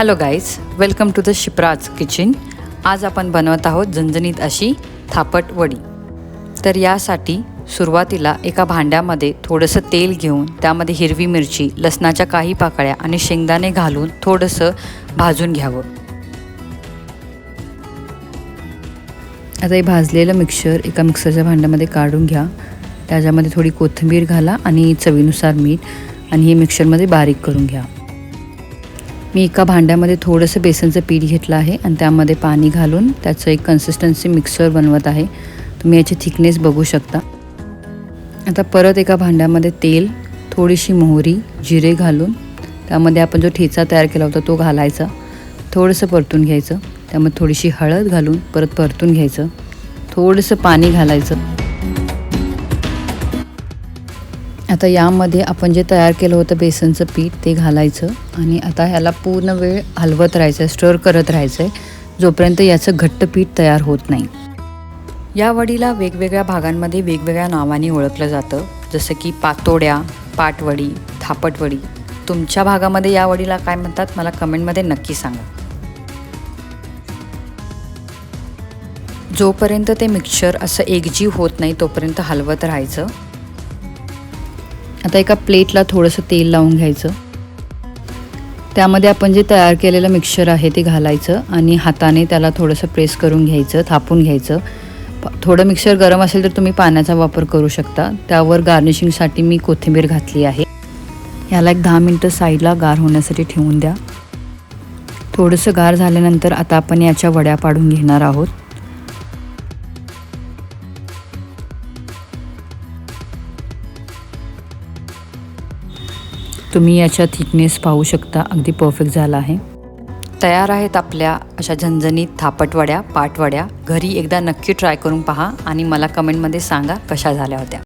Hello guys welcome to the Shipra's kitchen आज आपण बनवत आहोत झणझणीत अशी थापट वडी. तर यासाठी सुरुवातीला एका भांड्यामध्ये थोडंसं तेल घेऊन त्यामध्ये हिरवी मिरची लसणाच्या काही पाकळ्या आणि शेंगदाणे घालून थोडंसं भाजून घ्यावं. आता हे भाजलेलं मिक्सर एका मिक्सरच्या भांड्यामध्ये काढून घ्या. त्याच्यामध्ये थोडी कोथिंबीर घाला आणि चवीनुसार मीठ आणि हे मिक्सरमध्ये बारीक करून घ्या. मी एका भांड्यामध्ये थोडंसं बेसनचं पीठ घेतलं आहे आणि त्यामध्ये पाणी घालून त्याचं एक कन्सिस्टन्सी मिक्सर बनवत आहे. तुम्ही याची थिकनेस बघू शकता. आता परत एका भांड्यामध्ये तेल थोडीशी मोहरी जिरे घालून त्यामध्ये आपण जो ठेचा तयार केला होता तो घालायचा. थोडंसं परतून घ्यायचं. त्यामध्ये थोडीशी हळद घालून परत परतून घ्यायचं. थोडंसं पाणी घालायचं. आता यामध्ये आपण जे तयार केलं होतं बेसनचं पीठ ते घालायचं आणि आता ह्याला पूर्ण वेळ हलवत राहायचं आहे स्टर करत राहायचं आहे जोपर्यंत याचं घट्ट पीठ तयार होत नाही. या वडीला वेगवेगळ्या भागांमध्ये वेगवेगळ्या नावाने ओळखलं जातं. जसं की पातोड्या पाटवडी थापटवडी. तुमच्या भागामध्ये या वडीला काय म्हणतात मला कमेंटमध्ये नक्की सांगा. जोपर्यंत ते मिक्सचर असं एकजीव होत नाही तोपर्यंत हलवत राहायचं. आता एका प्लेटला थोडंसं तेल लावून घ्यायचं. त्यामध्ये आपण जे तयार केलेलं मिक्सचर आहे ते घालायचं आणि हाताने त्याला थोडंसं प्रेस करून घ्यायचं थापून घ्यायचं. प- थोडं मिक्सर गरम असेल तर तुम्ही पाण्याचा वापर करू शकता. त्यावर गार्निशिंगसाठी मी कोथिंबीर घातली आहे. ह्याला एक दहा मिनटं साईडला गार होण्यासाठी ठेवून द्या. थोडंसं गार झाल्यानंतर आता आपण याच्या वड्या पाडून घेणार आहोत. तुम्ही याच्या थिकनेस पाहू शकता. अगदी परफेक्ट झाला आहे. तयार आहेत आपल्या अशा झणझणीत थापटवड्या पाटवड्या. घरी एकदा नक्की ट्राय करून पहा आणि मला कमेंटमध्ये सांगा कशा झाल्या होत्या.